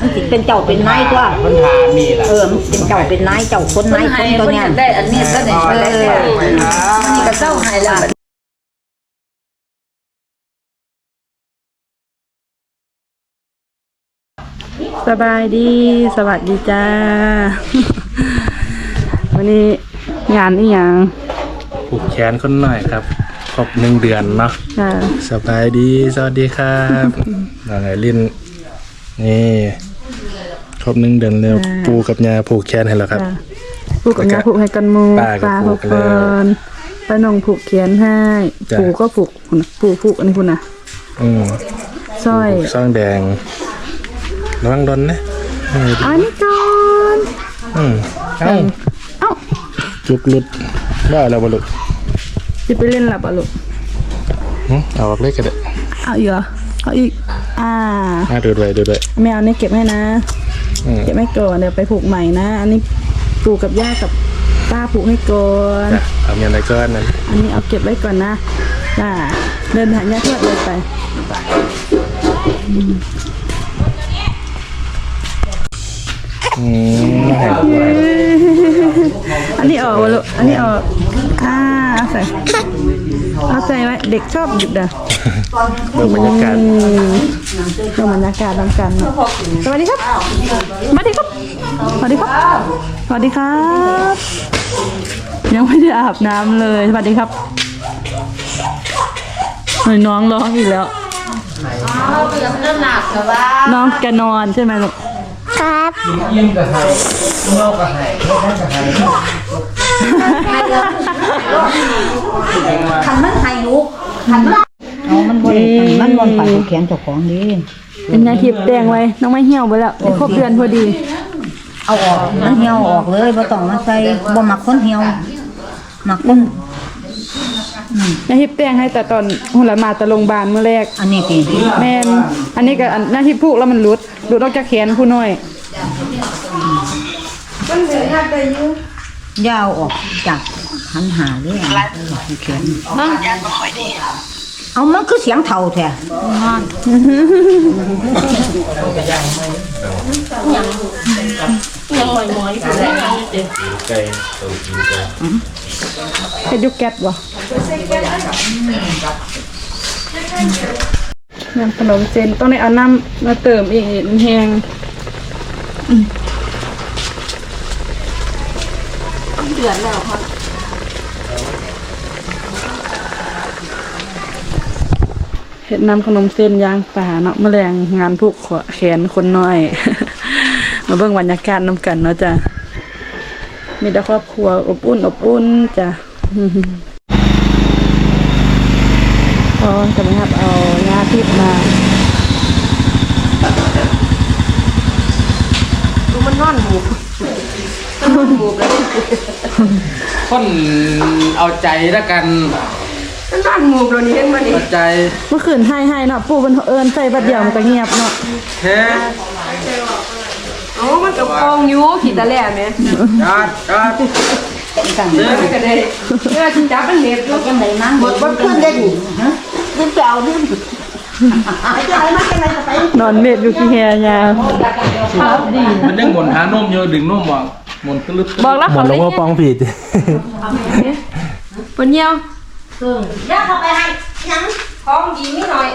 มันสิเป็นเจ้าเป็นนายตัวคนถามมีล่ะเออมันเป็นเจ้าเป็นนายเจ้าคนคนนายคให้นตัวคนอเนี้ยยากได้อันนี้ก็ได้ช่วยได้แล้วนี่ก็เศร้าให้แล้วบัดสบายดีสวัสดีจ้า วันนี้งานอีหยังผูกแขนคนหน่อยครับครบหนึ่งเดือนเนาะค่ะสบายดี สวัสดีครับน้องไอรินนี่ ครบหนึ่งเดือนแล้วปูกับยาผูกแขนให้แล้วครับค่ะผูกกับยาผูกให้กันหมูป้าก็ผูกผูกแล้วเฟินป้าน้องผูกเขียนให้จ้ะปู่ก็ผูกพุ่นน่ะปู่ผูกอันนี้คุณนะอืมสร้อยผูกซ่องแดงระวังโดนนะอืมอันนี้ก่อนอืมเอ้าเอ้าจุกหลุดได้แล้วบ่ลุกจะไปเล่นหลับอะลูกหึเอาออกเลยก็ได้เอาอีกเหรอเอาอีก อ่าอ่าดูด้วยดูด้วยแมวนี่เก็บให้นะ อืม เก็บให้ก่อนเดี๋ยวไปผูกใหม่นะ อันนี้ปู่กับย่ากับป้าผูกให้ก่อน จ้ะเอาเมียนอะไรก้อนนั้นอันนี้เอาเก็บไว้ก่อนนะน่าเดินหายาทวดเลยไป อืมไม่ให้ลูกไว้อันนี้ออกวะลูกอันนี้ออกอ่าเอาใส่เอาใส่ไว้ เด็กชอบหยิบเด้อ เบิ่งบรรยากาศอืมดูบรรยากาศนำกันเนาะสวัสดีครับ สวัสดีครับ สวัสดีครับ สวัสดีครับ ยังไม่ได้อาบน้ำเลย สวัสดีครับเฮ้ยน้องร้องอีกแล้ว น้องจะนอนใช่ไหมลูกยิ้มกับไห้นอกกับไห้นอกกับไห้คันมันให้ลูกคันมัน เอามันบ่ได้มันบ่ไปผูกแขนเจ้าของนี่เป็นยาทิพย์แดงไว้ น้องไม่เหี่ยวไปแล้วได้ครบเดือนพอดี เอาออกมันเหี่ยวออกเลยบ่ต้องมาใส่บ่มักคนเหี่ยวมักคนยาทิพย์แดงให้แต่ตอนหุ่นละมาแต่โรงพยาบาลเมื่อแรก อันนี้ติแมนอันนี้ก็อันหน้าที่พูกแล้วมันหลุดหลุดออกจากแขนผู้น้อยยาวออกจากหันหาเลยผูกแขน เอามันคือเสียงเท่าแท้เป็นยุคแก๊สวะน้ำขนมเจนต้องได้เอาน้ำมาเติมอีกมันแห้งเห็ด น้ำขนมเส้นย่างป่าเนาะแมลงงานผูกขวแขนคนน้อย มาเบิ่งบรรยากาศน้ำกันเนาะจ้ะมีแต่ครอบครัวอบอุ่นอบอุ่นจ้ะพอจะไม่ครับเอายาพิษมาคนเอาใจแล้วกัน บ้านหมู่เรานี่เห็นบ่นี่เอาใจเมื่อคืนให้ให้เนาะปู่เป็นเอิญใส่บัดเดียวมันก็เงียบเนาะแท้โอ้มันก็กองอยู่ขี้ตะแหล่แม่จอดจอดมันก็ได้เออสิจับมันเหน็บอยู่จังไดมั้งบ่บ่ขึ้นได้ดิฮะขึ้นไปเอาดิจะให้มาจังไดก็ไปนอนเม็ดอยู่ที่แฮยาวมันดึงหมุนหานมเยอะดึงนมว่ะหมุนกระลึบบอกแล้วหมเขาดแล้เล่วนว่าปองผิดปนเหี่ยว ย่าเข้าไปให้ยังของดีนิดหน่อย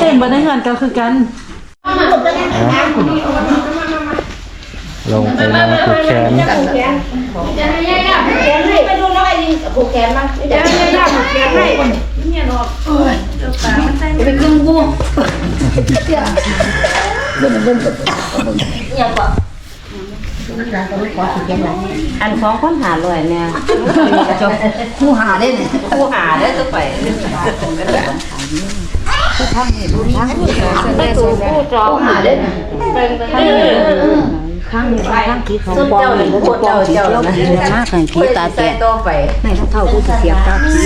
เต้นบันไดเงินก็คือกันลงไปนอนผูกแขนไปดูน้อยยิงผูกแขนมาจะให้ย่าผูกแขนให้เนี่ยเนาะเอ้ยเจ้าตามันใส่ไปครึ่งบู อันของคนหาลอยเนี่ยจบผู้หาได้เนี่ยผู้หาได้ตัวไปไม่ถูกผู้จองหาได้เนี่ยข้างนี้ข้างที่เขาปองเลยพวกปองสีเขียวเขียวมากเลยผีตาแตกต่อไปในเท่าเท่ากูจะเสียบตาผี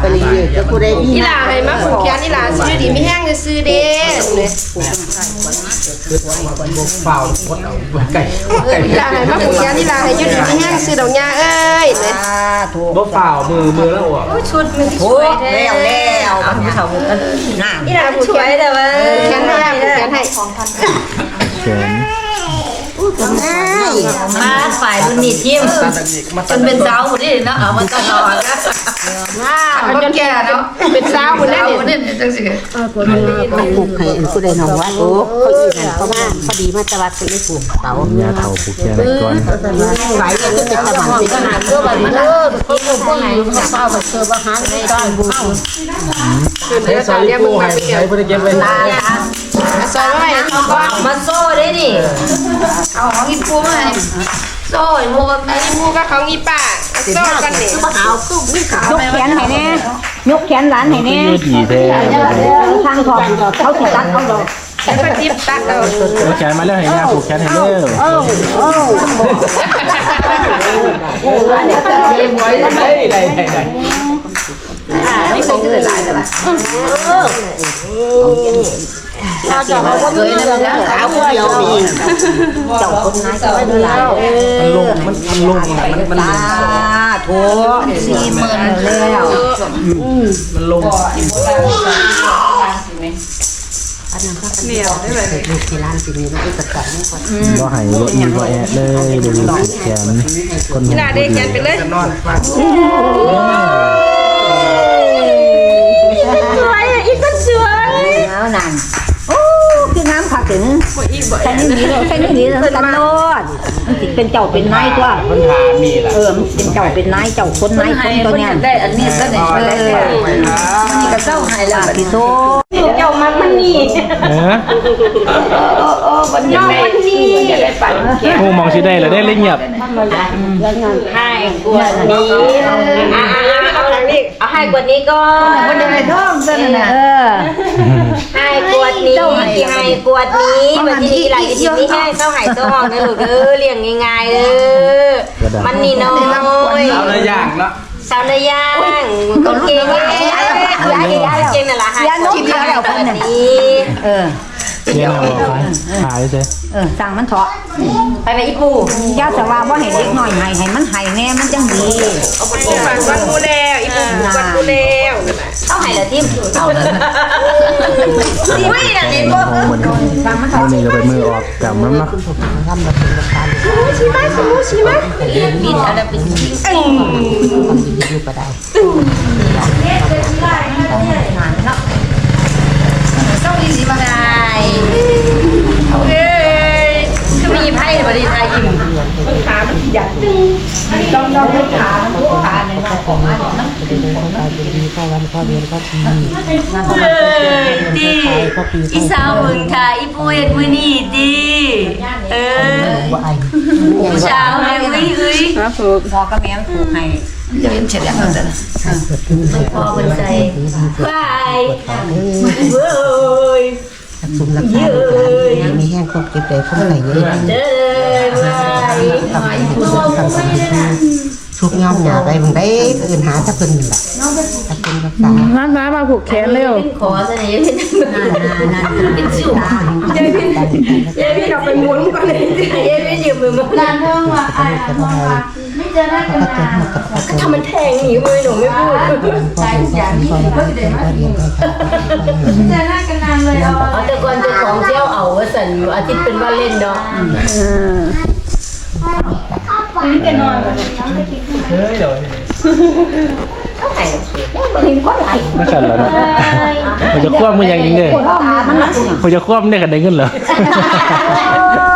ไปเรื่อยๆจะกูได้ดีอีหลาให้มาผูกแขนอีหลาซื้อดีไม่แห้งซื้อเด้ เนี่ยเปล่าพดเอาไก่เอออีหลาให้มาผูกแขนอีหลาให้ยืดดีไม่แห้งซื้อดอกยาเอ้ยเนี่ยถูกบ่เปล่ามือมือแล้วอะชุดมันสโอ้วยแท้แล้วแล้วมันผู้ชายกันหน้าอีหลาช่วยแต่ว่าแขนให้แขน มาฝ่ายรุ่นนี้ทีมจนเป็นสาวหมดนี่เนาะเอามาตลอดนะมันจนแก่เนาะเป็นสาวหมดแล้วนี่จังสิเขาปลูกให้อันผู้ใดน้องว่าโอ้เขาอีนั่นเขามาพอดีมาจะวัดเป็นได้ปลูกเสายาเฒ่าผูกแขนให้ก่อนไหวเนี่ยก็เป็นตะมันเป็นขนาดเพื่อวันเออเขาคงไหนเขาเฝ้าแบบเจออาหารในตอนบูชาคือเดี๋ยวตอนนี้ยงมึงมาเกี่ยวบ่ได้เก็บไว้ซอยไว้มาโซ่ได้ดิเอาของอีปูมาโซ่หมูกับไอ้หมูกับของอีป้าโซ่กันนี่คือมาหาคือมีขายกแขนให้แน่ยกแขนหลานให้แน่ยืดดีแท้ทางทองเขาสิตัดเอาดอกแล้วก็จิ้มตักเอาผูกแขนมาแล้วให้ยาผูกแขนให้เร็วได้ได้ได้ไม่คงเลยหลายแต่ละ เคยนะแล้วขาวผู้เดียวมีเจ้าคนนั้นก็ไม่ดูแลมันลงมันมันลงมันมันตาโถสี่หมื่นแล้วมันลงลูกที่ร้านสิมีมันก็ตัดนี่ก่อนบ่ให้บ่อีบ่แอะเลยเดี๋ยวนี้ผูกแขนคนหูน่าได้แกนไปเลยนอน ใส่นี่นี่ใส่นี่นี่แล้วกันโนดมันสิเป็นเจ้าเป็นนายตัวมันทามีล่ะเออมันเป็นเจ้าเป็นนายเจ้าคนนายคนตัวเนี้ยได้อันนี้ก็ได้ช่วยได้นี่ก็เจ้าให้แล้วพี่โตเจ้ามันมันนี่เออมันน้องมันนี่จะได้ปั่นโอ้มองสิได้แล้วได้เลยเงียบให้กวดนี้อ่าเอาทางนี้เอาให้กวดนี้ก่อนมันจะไม่ท้องซะนะเออให้กวดนี้ ที่ให้กวดนี้วันที่หลายที่นี้ให้เจ้าให้เจ้าห้องนะลูกเด้อเลี้ยงง่ายๆเด้อมันนี่น้อยเอาละอย่างเนาะสาวนาย่างคนเก่งเลยเก่งนั่นแหละให้กินแล้วกวดนี้เออ เสียหน้าบอกหายเด้เออสั่งมันเถาะไปไปอีปูเจ้าจะว่าว่าให้เด็กหน่อยให้ให้มันให้แน่มันจังดีฝันวันกูแล้วอีปูวันกูแล้วเท่าไหร่ละทิมเอาเลยอุ้ยนั่นเองบ่ห้องมันมื้อนี้ก็เป็นมือออกกำมันเนาะชิมะชิมะชิมะบินอะไรเป็นเอ้ยอยู่ก็ได้ต้องดีสิ มาได้เอ้ยก็มีไพ่บริไทยยิ้มเดีก็ปีอีสาวมึงค่ะอีปูเอ็ดมือนี่ดีเออว่าไอ้ผู้สาวแม่อุ้ยอุ้ยครับผูกพอกับแม่มันผูกให้ จะเป็นเฉลียงกันจ้ะพอคนใจบายเว้ยซุ่มราคายังมีแห้งครบเก็บได้พุ่งไหลเยอะเด้อบายทำให้ผู้ทำสำคัญทุกย่อมหนาได้บางได้อื่นหาถ้าเพิ่นแหละถ้าเพิ่นรักษาร้านฟ้ามาผูกแขนเร็วขอเสนอเป็นนั่นนั่นเป็นสิวยายพี่ยายพี่เราไปหมุนก่อนเลยยายพี่ยืมมือมาก็จะหมดกับกับถ้ามั นแทงหนีมือหนูไม่พูดใช่อย่างนี้ก็เรียนได้เอาแต่ก่อนเจ้าของเที่ยวเอาว่าสันอาทิตย์เป็นว่าเล่นเนาะเฮ้ยเดี๋ยวไม่ขันแล้วนะมันจะคว่ำมันยังยิงเด้อมันจะคว่ำได้กันได้เงินเหรอ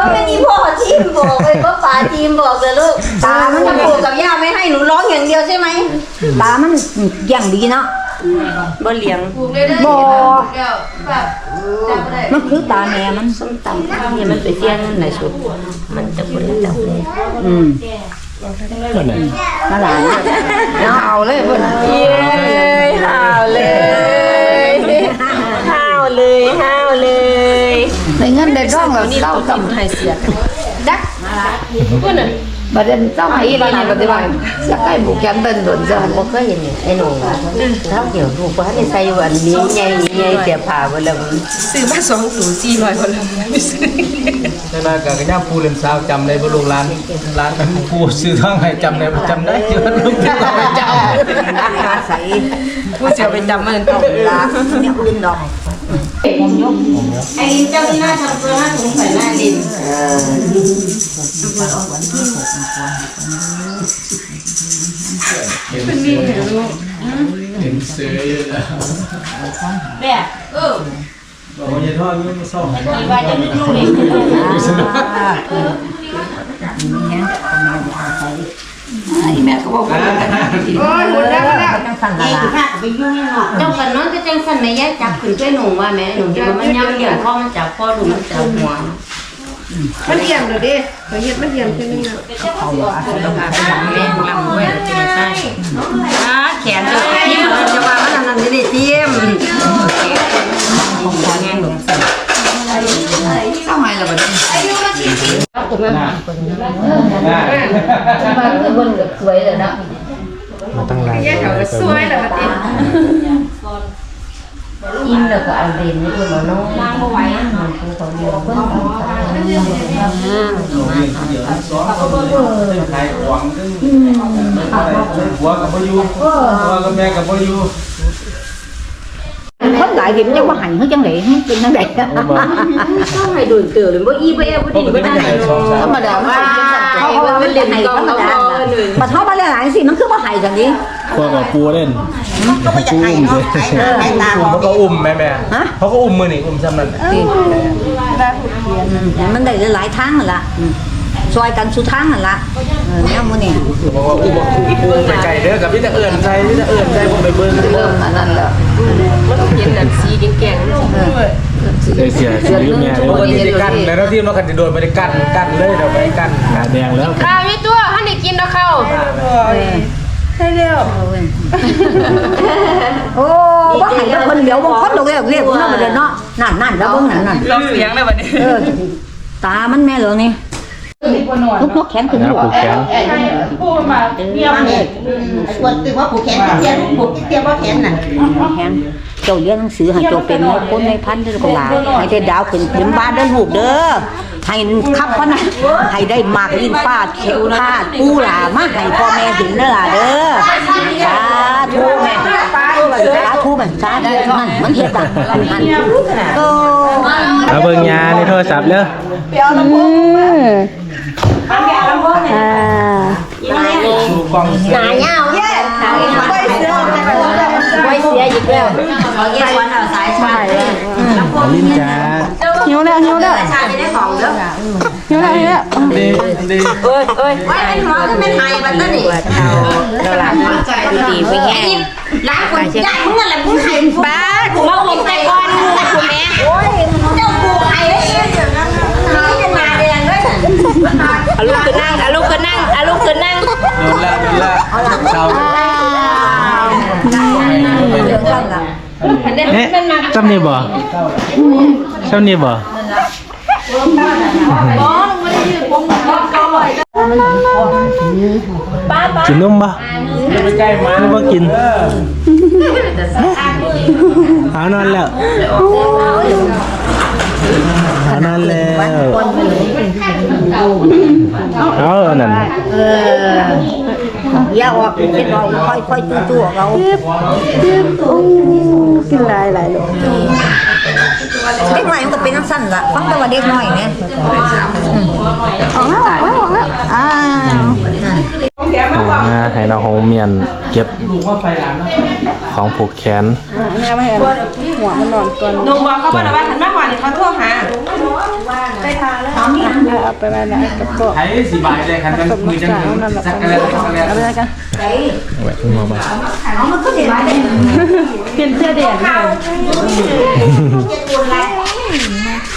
ก็ไม่มีพ่อทีมบอกเลยว่าป๋าทีมบอกเลยลูกตามันจะปู่กับย่าไม่ให้หนูร้องอย่างเดียวใช่ไหมตามันอย่างดีเนาะบ่เลี้ยงบ่มันคือตาแม่มันส้มตำนี่มันไปเที่ยงนั่นไหนสุดมันจะคนละจับเลยอืมนั่นน่ะมาหลานเอาเลยพุ่นเย้ห่าวเลยห่าวเลยห่าวเลย ในเงินได้ร่องแล้วเศร้ากับให้เสียดักประเด็นเศร้าให้อีหลานปฏิบัติจะใกล้บุกแกนเดินโดนเจ้าบ่เคยเห็นไอ้หนูเท่าเดี๋ยวลูกว่าให้ใส่วันนี้ใหญ่ใหญ่เสียผ้าบ่แล้วซื้อมาสองตัวสี่ร้อยคนละไม่ซื้อแต่ว่ากับย่าปูเล่นสาวจำได้บ่ลูกร้านร้านปูซื้อทองให้จำได้บ่จำได้เยอะลูกที่ก็ไปจำอาศัยผู้เสียไปจำมันลาเนี่ยอื่นดอก ไอ้เจ้าหน้าทำตัวหน้าสงสัยหน้าดินเห็นเสืออยู่แล้วแบบเออบอกว่าอย่าทอดมันซ่อมมีว่าจะนึกลูกเอ งแม่ก็บอกว่าโอ้ยหมดแล้วแล้วจังสั่นละล่ะเจ้ากันนอนก็จังสันแม่ย่าจับขึ้นช่วยหนูว่าแม่หนูจะมันย่ำเหลี่ยมพ่อมันจับพ่อดูมันจับหัวมันเอี่ยมเดี๋ยวดิเขาเฮ็ดมันเอี่ยมขึ้นนึงอะแม่ลำด้วยเป็นไส้อ่าแขนจะที่มันจะว่ามันนั่นนี่เทียมของแง่หนูทำไมล่ะบัดนี้น่ามาคือเบิ่งก็สวยเลยเนาะมาตั้งหลายแยกเขาก็สวยแล้วบัดนี้อิ่มแล้วก็เอาเรียนนี่เพิ่นเอาน้องล้างบ่ไหวอะคือเขาเรียนเพิ่ นเอาสารเดี๋ยวสองคนขายของซึ่งหัวกับพ่อยูหัวกับแม่กับพ่อยูคน หลายเห็นยังว่าหันเขาจังได๋เป็นจังได๋ต้องให้ดูเตือเลยว่าอีเบ้บ่ดีบ่ได้ธรรมดาว่าเขาเอาไปเล่นกองเขาก็หนึ่งมาเท่ามาหลายๆสิมันคือบ่ให้กันดิพวกกับปูเล่นปูอุ้มเลยเขาก็อุ้มแม่แม่เขาก็อุ้มมือนี่อุ้มซ้ำนั่นมันได้หลายทางนั่นล่ะซอยกันสุทางนั่นล่ะเออแนวมื้อนี้บอกว่าอุ้มอุ้มไปไกลเด้อกับพี่จะเอื่นใจพี่จะเอื่นใจผมไปเบิ้งเริ่มอันนั้นแล้ว มันต้องเห็นแบบสีแกงเสียเสียชีวิตแม่เลยปกติจะกันในเราที่เราคันจะโดนไปได้กันกันเลยเดี๋ยวไปกันหาแดงแล้วข้าวมีตัวท่านได้กินแล้วเข้าโอ้บ่ให้แล้วคนเดียวบ่คนดอกเรียกเรียกเนาะบ่ได้เนาะนั่นนั่นแล้วเบิ่งนั่นนั่นลองเสียงเลยวันนี้เออตามันแม่เหลือ งนี่ลูกนกแขนขึ้นนะลูกผูกแขนปวดตึงว่าผูกแขนเตี้ยผูกเตี้ยว่าแขนน่ะแขนเจ้าเรียนหนังสือให้เจ้าเป็นคนในพันธุ์เด้อก็หลายให้ได้ดาวขึ้นเต็มบ้านเด้อลูกเด้อให้คับพะนะให้ได้มากลิ้นฟ้าเขียวพาดปูหลามาให้พ่อแม่เห็นเด้อล่ะเด้อสาธุแม่สาธุแม่สาธุนั่นมันเฮ็ดดังนั่นโอ้เอาเบิ่งยาในโทรศัพท์เด้อ อ่าดูกล้องเสียไว้เสียอีกแล้วเขาแยกวันเอาสายชาลิ้นจ้าหิวแล้วหิวแล้วชาจะได้ของเด้อหิวแล้วหิวแล้วดีดีเอ้ยเอ้ยว่าเป็นหมอก็เป็นไทยบัดนั้นนี่เราหลังดีไปแย่ล้างคนยากมึงนั่นแหละมึงไทยป้ากูมาลงใจก่อนมึงกูแม่โอ้ยเจ้ากูไทยเลยเดี๋ยวนั้นนี่จะมา แดงด้วยอาลูกขึ้นนั่งอาลูกขึ้นนั่งอาลูกขึ้นนั่งโดนละโดนละเช้าเรื่องจังล่ะเอ๊ะจำนี่บ่จำนี่บ่กินนมบ่จะไปใกล้มันไม่บ่กินเอานอนแล้วเอา นั่นแล้วเอาอันนั้นอย่าออกคิดเราค่อยค่อยตู้ๆเรากินหลายหลายลูกเด็กน้อยมันก็เป็นน้ำสั้นละฟังแต่ว่าเด็กน้อยเนี่ยออกแล้วออกแล้วออกแล้วอ่า วอ่าให้น้องหงเมียนเก็บดูว่าไฟหลังของผูกแขนอะแม่ไม่เห็นหัวมันนอนก่อนหนูบอกเขาว่าว่าหันมากกว่านี่เขาโทรหาเอาไปไว้แล้วกับพ่อไทยสีบายเลยคันกันมือจังถึงสักกะแลสักกะแลเอาไปไว้กันแหวกขึ้นมาบ้างเอามันก็สิหลายเด้เปลี่ยนเสื้อแดงเลย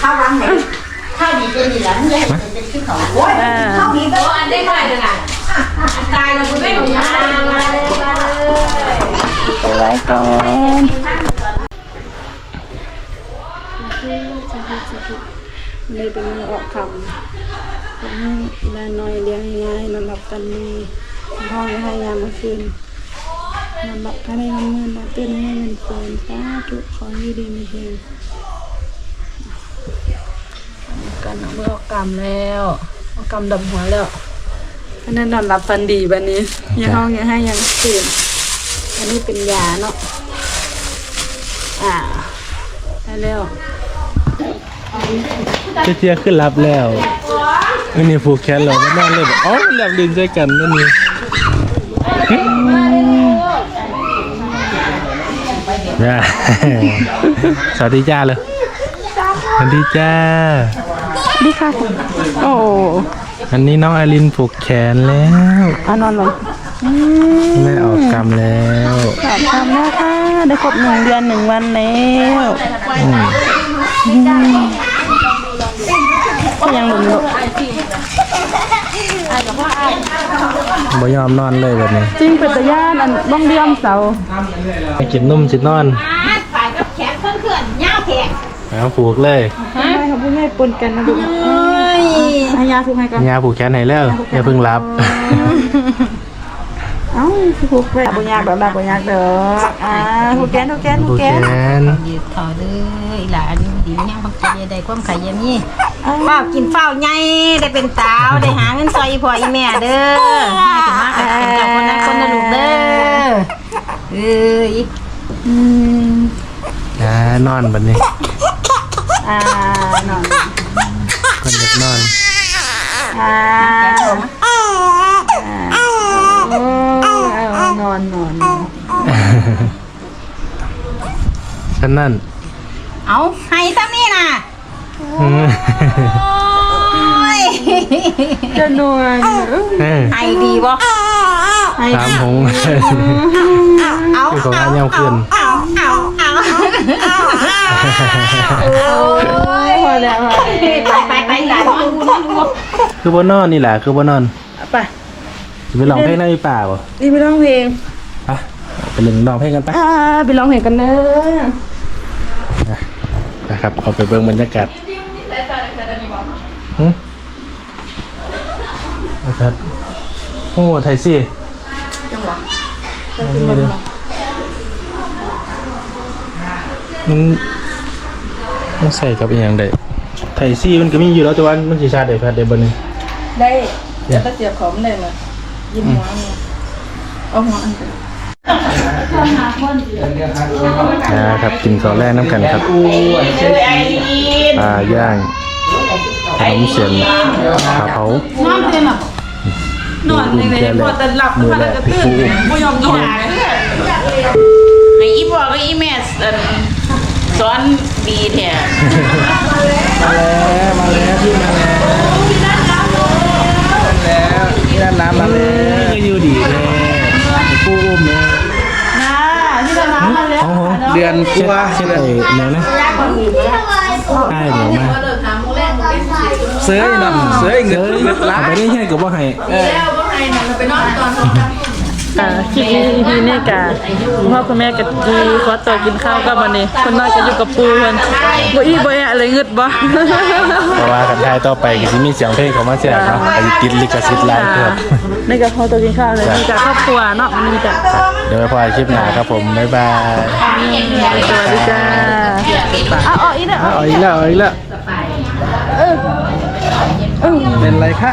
ข้าวหลังไหนข้าวดีเป็นดีหลังเลยโอ้ยข้าวดีก็อันได้เท่าไหร่จังอะ ตายแล้วคุณไม่หนูมามาเลยมาเลยเอาไว้ก่อนเลยเป็นออกคำให้แม่น้อยเลี้ยงง่ายนอนหลับกันมีห้องให้ยามเมื่อคืนนอนหลับให้ได้เงินเงินมาเต้นให้เงินเกินสาธุขอให้ดีมีเฮงกันเอาเมื่อออกกรรมแล้วออกกรรมดับหัวแล้ว อันนั้นนอนหลับฟันดีแบบนี้ยังห้องยังให้ยังตื่นอันนี้เป็นยาเนาะอ่าให้แล้วเจ๊เจียขึ้นรับแล้วอันนี้ผูกแขนเราไม่นั่งเลยบอกอ๋อมันแลบลิ้นใส่กันนั่นนี่ย่าสวัสดีจ้าเลยสวัสดีจ้าดีค่ะ โอ้ อันนี้น้องไอรินผูกแขนแล้วอานอนลงแม่ออกกรรมแล้วขอบคุณแล้วค่ะได้ครบหนึ่งเดือนหนึ่งวันแล้วอืมก็ยังหนุ่มอยู่บ่ยอมนอนเลยแบบนี้จริงเป็นตะย่านอันบ้องเดียมเสาไปกินนุ่มสินอนฝ่ายกับแขนเพื่อนเพื่อนๆย่าแขกเอาผูกเลยทำ ไมเขาพูดไม่ปนกันนะลูกให้ยาทุกให้กันยาผูกแขนให้แล้วอย่าเพิ่งรับ เอ้าทุกไปบุญยากดอกดักบุญยากเด้ออ่าทุกแกนทุกแกนทุผูกกแกแขนนยืดถอเลยหลานดียังบังเกิดได้ความขยันนี่เฝ้ากินเฝ้าใหญ่ได้เป็นสาวได้หาเงินซอยอีพ่ออีแม่เด้อให้ถึงมากกับเป็นเจ้าคนนั้นคนนั้นลูกเด้อเอ้ยอืมอ่านอนบัดนี้ อ่านอนคนอยากนอนอ่าอ่าโอ้เอานอนนอนนอนฉันนั่น เอาให้ซ้ำนี่น่ะอืมโอ้ยจะนอนเอ้ยให้ดีบ่สามหงเอาคือของอันยามคืนเอาเอาเอาเอา พอแล้วพอไปไปไปหลานคือบ่นอนนี่แหละคือบ่นอนไปจะไปร้องเพลงในป่าบ่นี่ไปร้องเพลงไปไปเล่นร้องเพลงกันไปอ่าไปร้องเพลงกันเนอะนะครับเอาไปเบิ่งบรรยากาศหึนะครับโอ้ไทยซี่จังหวะ มันมันใส่กับอีหยังได้ไทยซี่มันก็มีอยู่แล้วแต่ว่ามันสิชาติได้แพทย์ได้บ่นี่ได้จะตะเจียบของได้เลยยิ้มหัวเอาหัวอันกันนะครับกินข้าวแรกน้ำกันครับปลาย่างขนมเสียนปลาเผานอนเลยหรอนอนเลยพอแต่หลับมือแรกที่ปูอุ้มไม่ยอมกินไอ้อีพ่อกับอีแม่อั่น สอนดีแท้มาแล้วมาแล้วพี่มาแล้วมาแล้วนี่ด้านน้ำมาแล้วก็อยู่ดีเลยปูอุ้มเลยนะที่เราล้างมาแล้วเดือนกเช็ดว่าเช็ดไอ้เนื้อนะใช่เดี๋ยวมาเสืออีกเนาะเสืออีกเงินเงินล้าเอานไปได้ใช่กับว่าให้อ่าคลิปนี้ EP นี้กะพ่อคุณแม่กับจีขอตัวกินข้าวกับวันนี้คนน้อยก็อยู่กับปูเพิ่นบ่อีบ่แอะเลยงึดบ่ เพราะว่ากันทายต่อไปก็จะมีเสียงเพลงเขามาแจกเนาะอาจจะติดลิขสิทธิ์ไลน์เพิ่มนี่ก็พอตัวกินข้าวเลยมีแต่ครอบครัวเนาะมีแต่เดี๋ยวไปพอคลิปหน้าครับผมบ๊ายบายสวัสดีจ้าอ้าวอ๋ออีกแล้วเอาอีกแล้วเอาอีกแล้วเป็นไรคะ